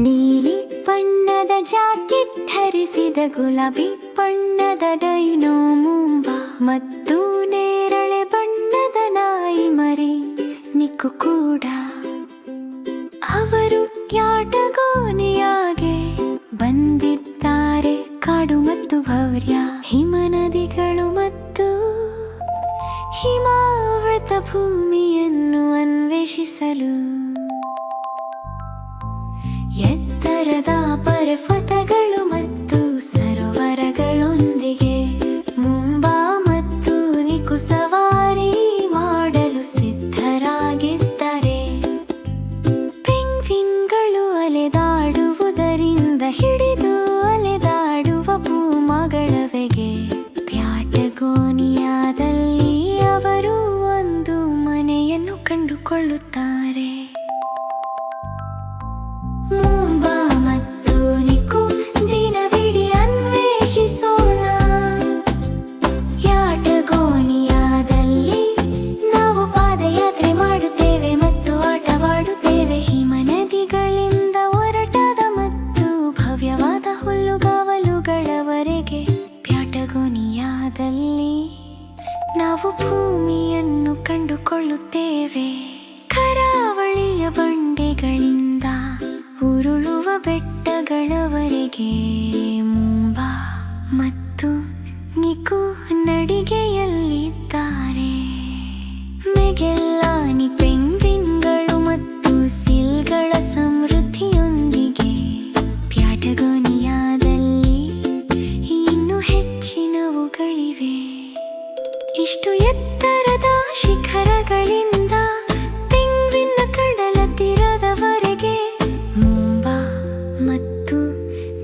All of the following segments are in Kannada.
ನೀಲಿ ಬಣ್ಣದ ಜಾಕೆಟ್ ಧರಿಸಿದ ಗುಲಾಬಿ ಬಣ್ಣದ ಡೈನೋ ಮುಂಬ ಮತ್ತು ನೇರಳೆ ಬಣ್ಣದ ನಾಯಿ ಮರಿ ನಿಕ್ಕು ಕೂಡ. ಅವರು ಯಾಟಗೋನಿಯಾಗೆ ಕಾಡು ಹಿಮ ನದಿಗಳು ಮತ್ತು ಹಿಮಾವೃತ ಭೂಮಿಯನ್ನು ಅನ್ವೇಷಿಸಲು ಭೂಮಿಯನ್ನು ಕಂಡುಕೊಳ್ಳುತ್ತೇವೆ. ಕರಾವಳಿಯ ಬಂಡೆಗಳಿಂದ ಉರುಳುವ ಬೆಟ್ಟಗಳವರೆಗೆ ಇಷ್ಟು ಎತ್ತರದ ಶಿಖರಗಳಿಂದ ತೆಂಗಿನ ಕಡಲ ತೀರದವರೆಗೆ ಮುಂಬಾ ಮತ್ತು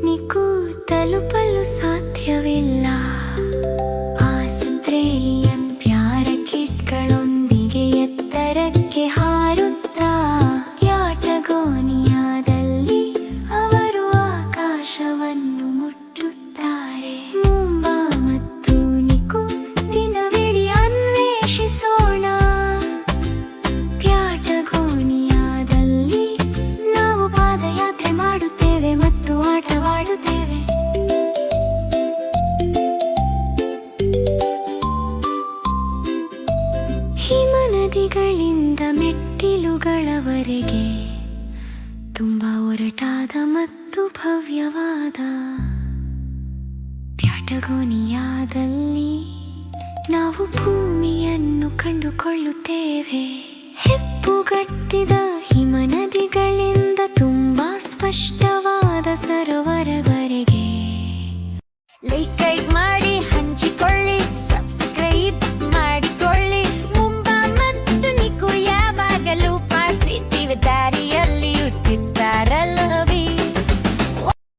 ನಿಕು ತಲುಪಲು ಸಾಧ್ಯವಿಲ್ಲ. ಆಸ್ಟ್ರೇಲಿಯನ್ ಪ್ಯಾರಕಿಟ್ಗಳೊಂದಿಗೆ ಎತ್ತರಕ್ಕೆ ಹಾರುತ್ತಾ ಯಾಟಗೋನಿಯಾದಲ್ಲಿ ಅವರು ಆಕಾಶವನ್ನು ಮುಟ್ಟುತ್ತಾರೆ ಹಿಮನದಿಗಳಿಂದ ಮೆಟ್ಟಿಲುಗಳವರೆಗೆ ತುಂಬ ಒರಟಾದ ಮತ್ತು ಭವ್ಯವಾದ ಪ್ಯಾಟಗೋನಿಯಾದಲ್ಲಿ ನಾವು ಭೂಮಿಯನ್ನು ಕಂಡುಕೊಳ್ಳುತ್ತೇವೆ. ಹೆಪ್ಪುಗಟ್ಟಿದ ಹಿಮನದಿಗಳಿಂದ ತುಂಬಾ ಸ್ಪಷ್ಟವಾದ ಸರೋವರವರೆಗೆ.